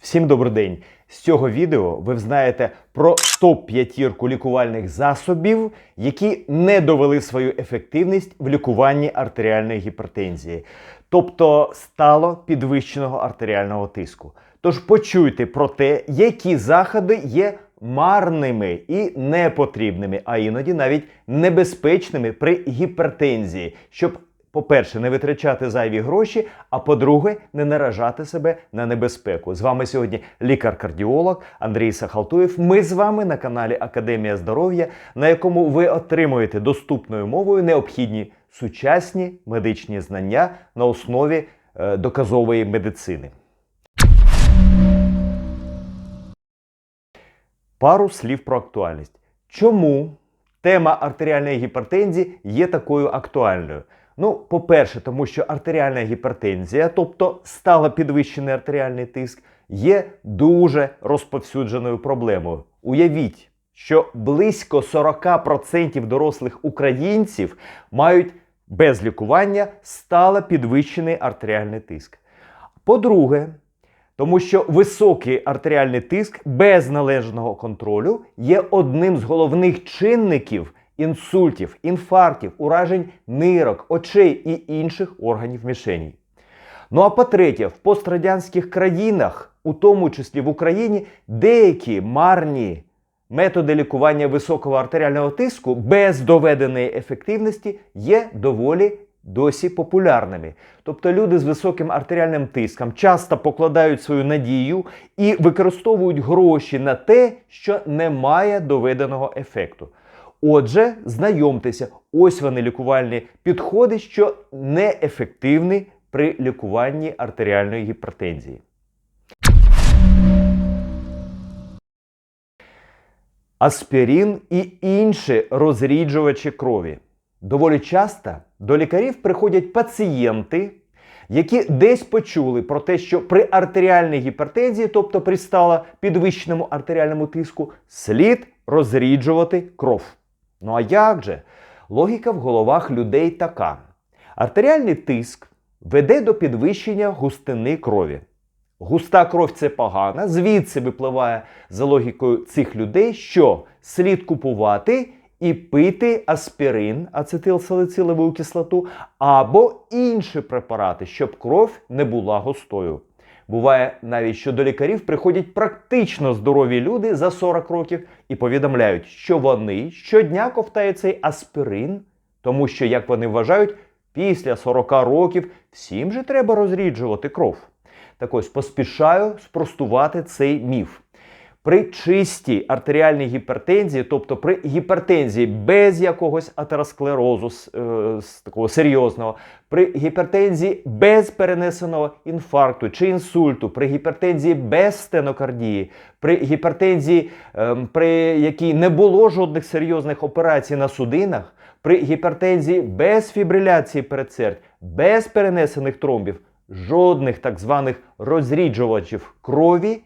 Всім добрий день! З цього відео ви взнаєте про топ-п'ятірку лікувальних засобів, які не довели свою ефективність в лікуванні артеріальної гіпертензії, тобто стало підвищеного артеріального тиску. Тож почуйте про те, які заходи є марними і непотрібними, а іноді навіть небезпечними при гіпертензії, щоб по-перше, не витрачати зайві гроші, а по-друге, не наражати себе на небезпеку. З вами сьогодні лікар-кардіолог Андрій Сахалтуєв. Ми з вами на каналі Академія здоров'я, на якому ви отримуєте доступною мовою необхідні сучасні медичні знання на основі е, доказової медицини. Пару слів про актуальність. Чому тема артеріальної гіпертензії є такою актуальною? Ну, по-перше, тому що артеріальна гіпертензія, тобто стало підвищений артеріальний тиск, є дуже розповсюдженою проблемою. Уявіть, що близько 40% дорослих українців мають без лікування стало підвищений артеріальний тиск. По-друге, тому що високий артеріальний тиск без належного контролю є одним з головних чинників інсультів, інфарктів, уражень нирок, очей і інших органів мішені. Ну а по-третє, в пострадянських країнах, у тому числі в Україні, деякі марні методи лікування високого артеріального тиску без доведеної ефективності є доволі досі популярними. Тобто люди з високим артеріальним тиском часто покладають свою надію і використовують гроші на те, що не має доведеного ефекту. Отже, знайомтеся, ось вони лікувальні підходи, що неефективні при лікуванні артеріальної гіпертензії. Аспірин і інші розріджувачі крові. Доволі часто до лікарів приходять пацієнти, які десь почули про те, що при артеріальній гіпертензії, тобто при стало підвищеному артеріальному тиску, слід розріджувати кров. Ну а як же? Логіка в головах людей така: артеріальний тиск веде до підвищення густини крові. Густа кров це погано, звідси випливає за логікою цих людей, що слід купувати і пити аспірин, ацетилсалицилову кислоту, або інші препарати, щоб кров не була густою. Буває навіть, що до лікарів приходять практично здорові люди за 40 років і повідомляють, що вони щодня ковтають цей аспірин, тому що, як вони вважають, після 40 років всім же треба розріджувати кров. Так ось поспішаю спростувати цей міф. При чистій артеріальній гіпертензії, тобто при гіпертензії без якогось атеросклерозу е, такого серйозного, при гіпертензії без перенесеного інфаркту чи інсульту, при гіпертензії без стенокардії, при гіпертензії, е, при якій не було жодних серйозних операцій на судинах, при гіпертензії без фібриляції передсердь, без перенесених тромбів, жодних так званих розріджувачів крові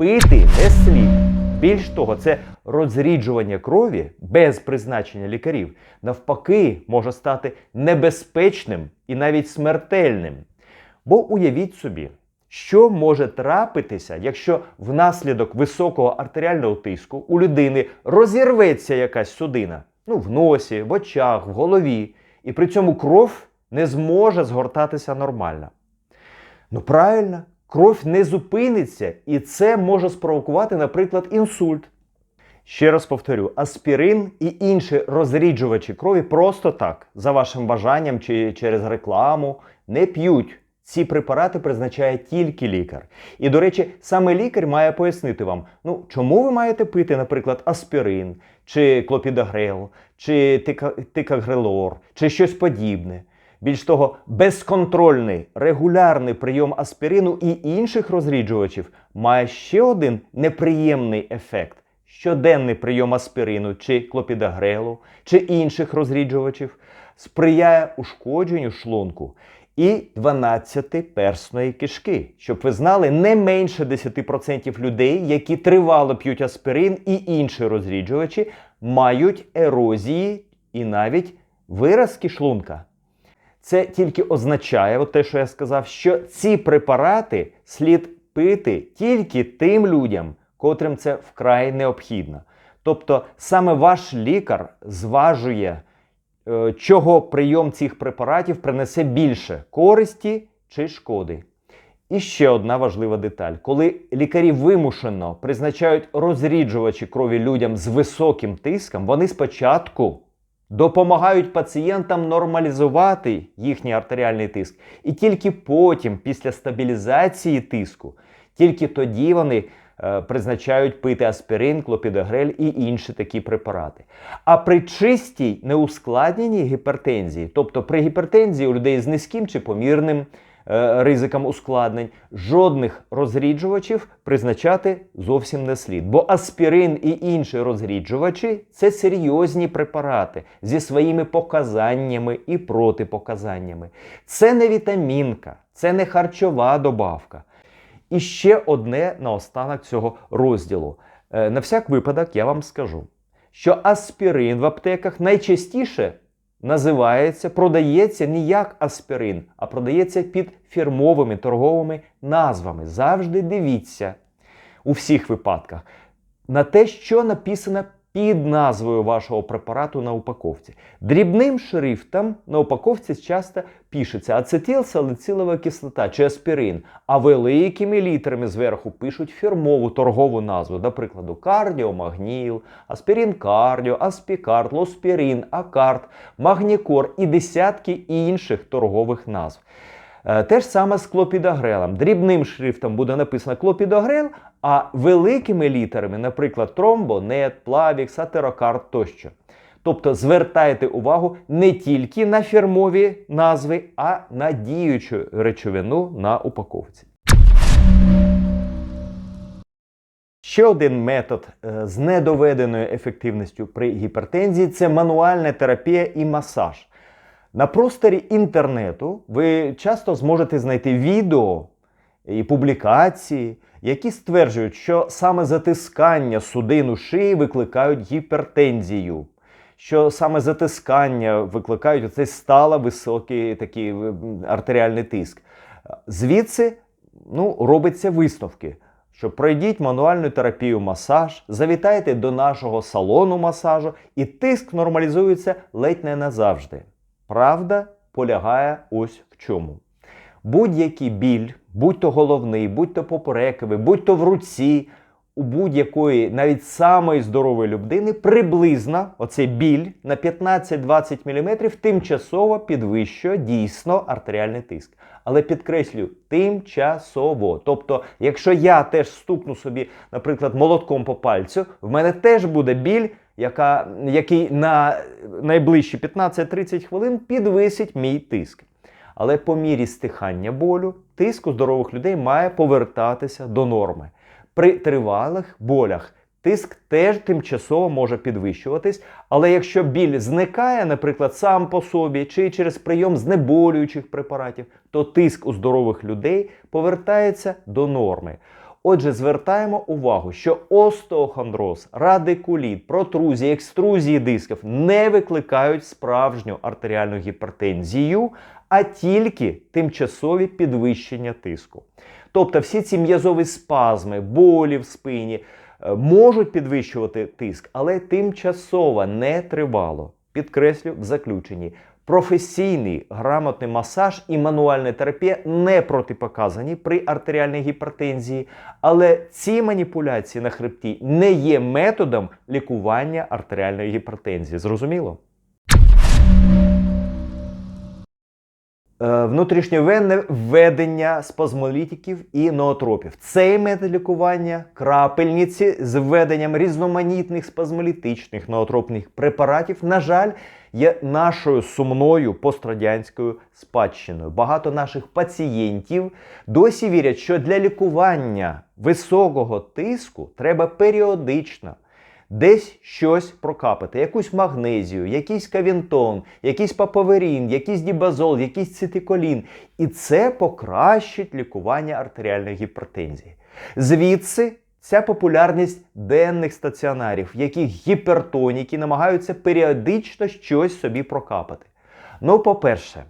пити не слід. Більш того, це розріджування крові без призначення лікарів навпаки може стати небезпечним і навіть смертельним. Бо уявіть собі, що може трапитися, якщо внаслідок високого артеріального тиску у людини розірветься якась судина, ну в носі, в очах, в голові, і при цьому кров не зможе згортатися нормально. Ну правильно, кров не зупиниться, і це може спровокувати, наприклад, інсульт. Ще раз повторю: аспірин і інші розріджувачі крові просто так, за вашим бажанням чи через рекламу, не п'ють. Ці препарати призначає тільки лікар. І, до речі, саме лікар має пояснити вам, ну чому ви маєте пити, наприклад, аспірин, чи клопідогрел, чи тикагрелор, чи щось подібне. Більш того, безконтрольний регулярний прийом аспірину і інших розріджувачів має ще один неприємний ефект. Щоденний прийом аспірину чи клопідогрелу, чи інших розріджувачів сприяє ушкодженню шлунку і 12-персної кишки. Щоб ви знали, не менше 10% людей, які тривало п'ють аспірин і інші розріджувачі, мають ерозії і навіть виразки шлунка. Це тільки означає, от те, що я сказав, що ці препарати слід пити тільки тим людям, котрим це вкрай необхідно. Тобто саме ваш лікар зважує, е, чого прийом цих препаратів принесе більше користі чи шкоди. І ще одна важлива деталь: коли лікарі вимушено призначають розріджувачі крові людям з високим тиском, вони спочатку допомагають пацієнтам нормалізувати їхній артеріальний тиск, і тільки потім, після стабілізації тиску, тільки тоді вони е, призначають пити аспірин, клопідогрель і інші такі препарати. А при чистій неускладненій гіпертензії, тобто при гіпертензії у людей з низьким чи помірним е, ризиком ускладнень, жодних розріджувачів призначати зовсім не слід. Бо аспірин і інші розріджувачі це серйозні препарати зі своїми показаннями і протипоказаннями. Це не вітамінка, це не харчова добавка. І ще одне наостанок цього розділу. Е, На всяк випадок я вам скажу, що аспірин в аптеках найчастіше називається, продається не як аспірин, а продається під фірмовими торговими назвами. Завжди дивіться у всіх випадках на те, що написано під назвою вашого препарату на упаковці. Дрібним шрифтом на упаковці часто пишеться ацетилсалицилова кислота чи аспірин, а великими літерами зверху пишуть фірмову торгову назву, до прикладу, кардіомагніл, аспірин кардіо, аспікард, лоспірин, акард, магнікор і десятки інших торгових назв. Е, Те ж саме з клопідогрелем. Дрібним шрифтом буде написано клопідогрел, а великими літерами, наприклад, тромбонет, плавікс, атерокард тощо. Тобто звертайте увагу не тільки на фірмові назви, а на діючу речовину на упаковці. Ще один метод е, з недоведеною ефективністю при гіпертензії це мануальна терапія і масаж. На просторі інтернету ви часто зможете знайти відео і публікації, які стверджують, що саме затискання судин у шиї викликають гіпертензію, що саме затискання викликають оцей стало високий такий артеріальний тиск. Звідси ну, робиться висновки. Що пройдіть мануальну терапію масаж, завітайте до нашого салону масажу, і тиск нормалізується ледь не назавжди. Правда полягає ось в чому. Будь-який біль, будь то головний, будь то поперековий, будь то в руці, у будь-якої, навіть самої здорової людини, приблизно оцей біль на 15-20 мм тимчасово підвищує дійсно артеріальний тиск. Але підкреслюю, тимчасово. Тобто, якщо я теж стукну собі, наприклад, молотком по пальцю, в мене теж буде біль, яка, який на найближчі 15-30 хвилин підвисить мій тиск. Але по мірі стихання болю тиск у здорових людей має повертатися до норми. При тривалих болях тиск теж тимчасово може підвищуватись, але якщо біль зникає, наприклад, сам по собі чи через прийом знеболюючих препаратів, то тиск у здорових людей повертається до норми. Отже, звертаємо увагу, що остеохондроз, радикуліт, протрузії, екструзії дисків не викликають справжню артеріальну гіпертензію, а тільки тимчасові підвищення тиску. Тобто всі ці м'язові спазми, болі в спині е, можуть підвищувати тиск, але тимчасово не тривало. Підкреслю в заключенні. Професійний грамотний масаж і мануальна терапія не протипоказані при артеріальній гіпертензії, але ці маніпуляції на хребті не є методом лікування артеріальної гіпертензії. Зрозуміло? Е, Внутрішньовенне введення спазмолітиків і ноотропів. Цей метод лікування крапельниці з введенням різноманітних спазмолітичних ноотропних препаратів, на жаль, є нашою сумною пострадянською спадщиною. Багато наших пацієнтів досі вірять, що для лікування високого тиску треба періодично десь щось прокапати, якусь магнезію, якийсь кавінтон, якийсь папаверін, якийсь дібазол, якийсь цитиколін. І це покращить лікування артеріальної гіпертензії. Звідси ця популярність денних стаціонарів, в яких гіпертоніки намагаються періодично щось собі прокапати. Ну, по-перше,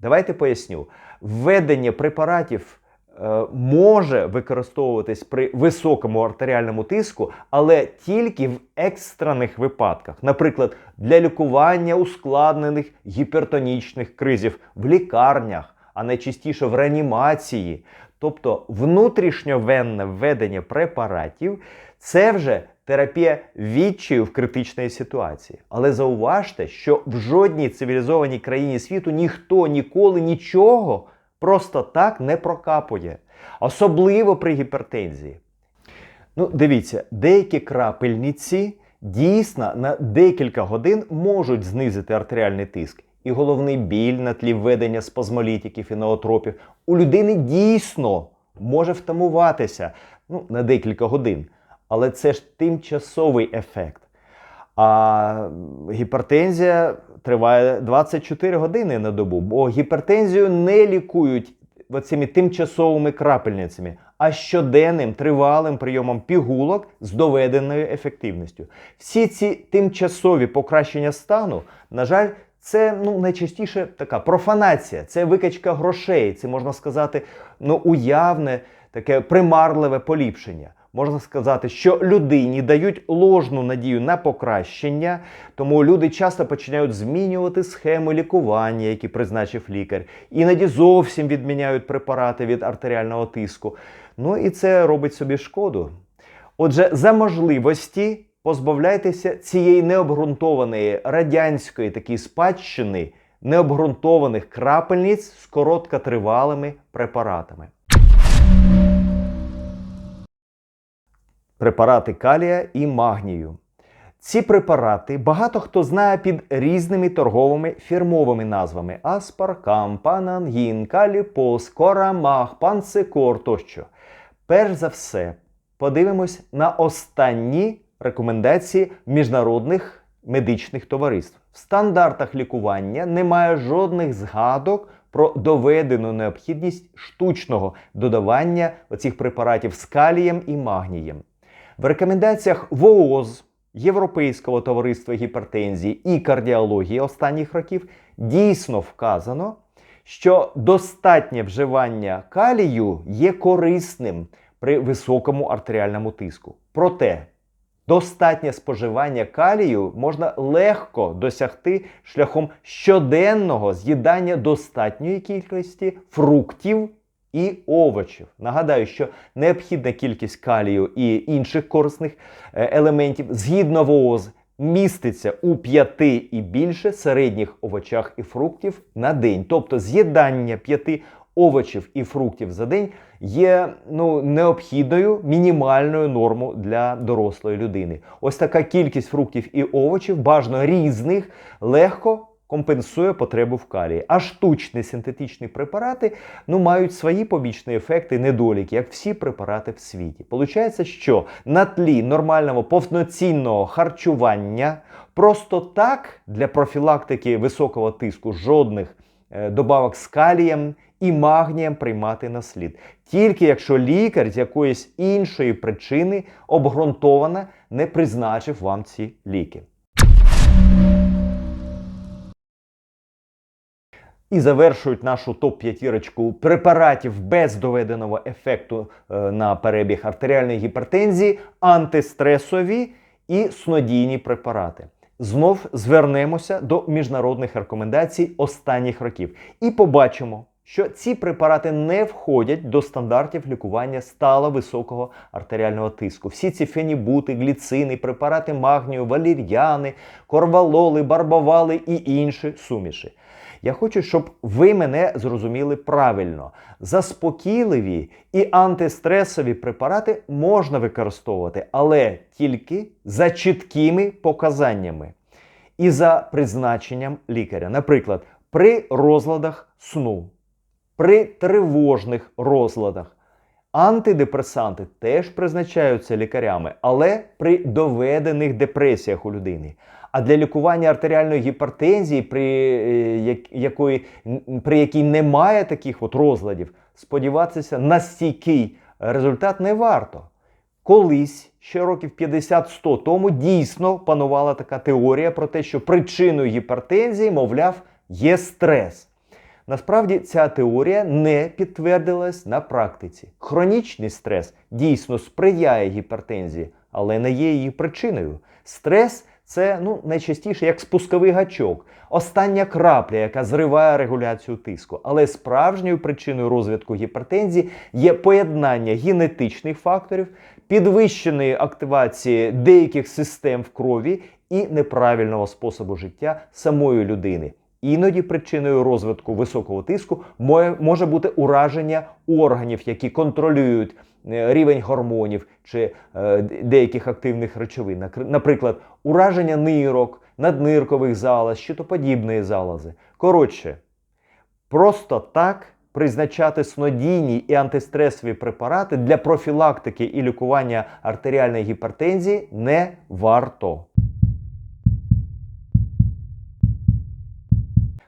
давайте поясню: введення препаратів е, може використовуватись при високому артеріальному тиску, але тільки в екстрених випадках, наприклад, для лікування ускладнених гіпертонічних кризів в лікарнях, а найчастіше в реанімації. Тобто внутрішньовенне введення препаратів це вже терапія відчаю в критичній ситуації. Але зауважте, що в жодній цивілізованій країні світу ніхто ніколи нічого просто так не прокапує, особливо при гіпертензії. Ну, дивіться, деякі крапельниці дійсно на декілька годин можуть знизити артеріальний тиск. І головний біль на тлі введення спазмолітиків і ноотропів у людини дійсно може втамуватися ну, на декілька годин. Але це ж тимчасовий ефект. А гіпертензія триває 24 години на добу, бо гіпертензію не лікують оцими тимчасовими крапельницями, а щоденним тривалим прийомом пігулок з доведеною ефективністю. Всі ці тимчасові покращення стану, на жаль, це ну найчастіше така профанація, це викачка грошей, це можна сказати, ну уявне таке примарливе поліпшення. Можна сказати, що людині дають ложну надію на покращення, тому люди часто починають змінювати схеми лікування, які призначив лікар. Іноді зовсім відміняють препарати від артеріального тиску. Ну і це робить собі шкоду. Отже, за можливості позбавляйтеся цієї необґрунтованої радянської такої спадщини, необґрунтованих крапельниць з короткотривалими препаратами. Препарати калія і магнію. Ці препарати багато хто знає під різними торговими фірмовими назвами: Аспаркам, Панангін, Каліпос, Корамах, Панцикор тощо. Перш за все, подивимось на останні рекомендації міжнародних медичних товариств. В стандартах лікування немає жодних згадок про доведену необхідність штучного додавання оцих препаратів з калієм і магнієм. В рекомендаціях ВООЗ Європейського товариства гіпертензії і кардіології останніх років дійсно вказано, що достатнє вживання калію є корисним при високому артеріальному тиску. Проте достатнє споживання калію можна легко досягти шляхом щоденного з'їдання достатньої кількості фруктів і овочів. Нагадаю, що необхідна кількість калію і інших корисних е, елементів згідно ВООЗ міститься у п'яти і більше середніх овочах і фруктів на день. Тобто з'їдання п'яти овочів і фруктів за день є ну, необхідною мінімальною нормою для дорослої людини. Ось така кількість фруктів і овочів, бажано різних, легко компенсує потребу в калії. А штучні синтетичні препарати ну, мають свої побічні ефекти, недоліки, як всі препарати в світі. Получається, що на тлі нормального повноцінного харчування просто так для профілактики високого тиску жодних добавок з калієм і магнієм приймати на слід. Тільки якщо лікар з якоїсь іншої причини обґрунтовано не призначив вам ці ліки. І завершують нашу топ-п'ятірочку препаратів без доведеного ефекту е, на перебіг артеріальної гіпертензії, антистресові і снодійні препарати. Знов звернемося до міжнародних рекомендацій останніх років і побачимо, що ці препарати не входять до стандартів лікування стало високого артеріального тиску. Всі ці фенібути, гліцини, препарати магнію, валір'яни, корвалоли, барбавали і інші суміші. Я хочу, щоб ви мене зрозуміли правильно. Заспокійливі і антистресові препарати можна використовувати, але тільки за чіткими показаннями і за призначенням лікаря. Наприклад, при розладах сну, при тривожних розладах. Антидепресанти теж призначаються лікарями, але при доведених депресіях у людини. А для лікування артеріальної гіпертензії, при е, якої, при якій немає таких от розладів, сподіватися на стійкий результат не варто. Колись, ще років 50-100 тому, дійсно панувала така теорія про те, що причиною гіпертензії, мовляв, є стрес. Насправді ця теорія не підтвердилась на практиці. Хронічний стрес дійсно сприяє гіпертензії, але не є її причиною. Стрес це ну, найчастіше як спусковий гачок, остання крапля, яка зриває регуляцію тиску. Але справжньою причиною розвитку гіпертензії є поєднання генетичних факторів, підвищеної активації деяких систем в крові і неправильного способу життя самої людини. Іноді причиною розвитку високого тиску може бути ураження органів, які контролюють рівень гормонів чи е, деяких активних речовин, наприклад, ураження нирок, надниркових залоз, щитоподібної залози. Коротше, просто так призначати снодійні і антистресові препарати для профілактики і лікування артеріальної гіпертензії не варто.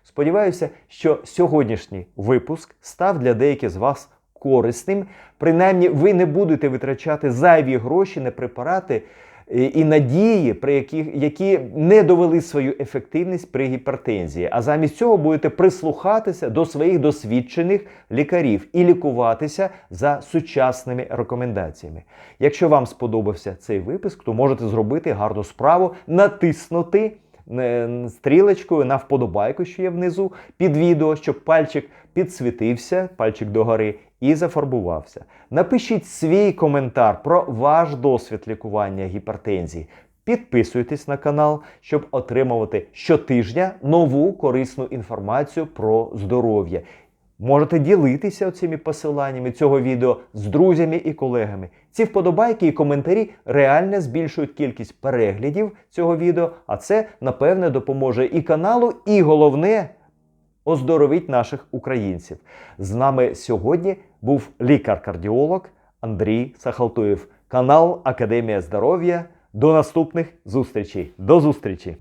Сподіваюся, що сьогоднішній випуск став для деяких з вас корисним. Принаймні, ви не будете витрачати зайві гроші на препарати е, і надії, при яких, які не довели свою ефективність при гіпертензії. А замість цього будете прислухатися до своїх досвідчених лікарів і лікуватися за сучасними рекомендаціями. Якщо вам сподобався цей випуск, то можете зробити гарну справу, натиснути е, стрілочкою на вподобайку, що є внизу під відео, щоб пальчик підсвітився, пальчик догори і зафарбувався. Напишіть свій коментар про ваш досвід лікування гіпертензії. Підписуйтесь на канал, щоб отримувати щотижня нову корисну інформацію про здоров'я. Можете ділитися цими посиланнями цього відео з друзями і колегами. Ці вподобайки і коментарі реально збільшують кількість переглядів цього відео, а це, напевне, допоможе і каналу, і головне оздоровить наших українців. З нами сьогодні був лікар-кардіолог Андрій Сахалтуєв, канал Академія здоров'я. До наступних зустрічей. До зустрічі!